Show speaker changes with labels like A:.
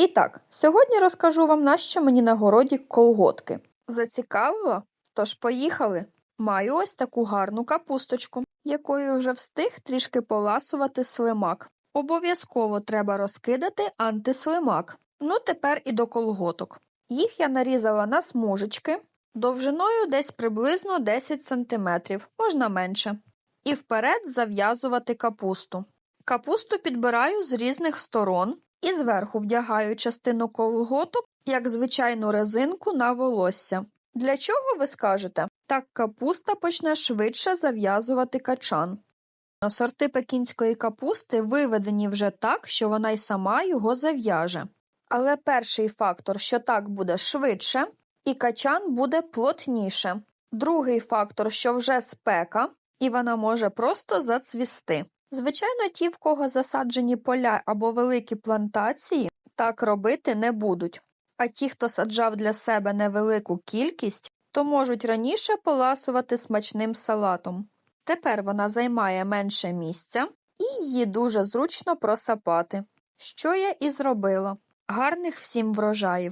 A: І так, сьогодні розкажу вам, нащо мені на городі колготки. Зацікавило? Тож поїхали. Маю ось таку гарну капусточку, якою вже встиг трішки поласувати слимак. Обов'язково треба розкидати антислимак. Ну, тепер і до колготок. Їх я нарізала на смужечки довжиною десь приблизно 10 см, можна менше. І вперед зав'язувати капусту. Капусту підбираю з різних сторон і зверху вдягаю частину колготок, як звичайну резинку на волосся. Для чого ви скажете? Так капуста почне швидше зав'язувати качан. Сорти пекінської капусти виведені вже так, що вона й сама його зав'яже. Але перший фактор, що так буде швидше, і качан буде плотніше. Другий фактор, що вже спека, і вона може просто зацвісти. Звичайно, ті, в кого засаджені поля або великі плантації, так робити не будуть. А ті, хто саджав для себе невелику кількість, то можуть раніше поласувати смачним салатом. Тепер вона займає менше місця і її дуже зручно просапати. Що я і зробила. Гарних всім врожаїв!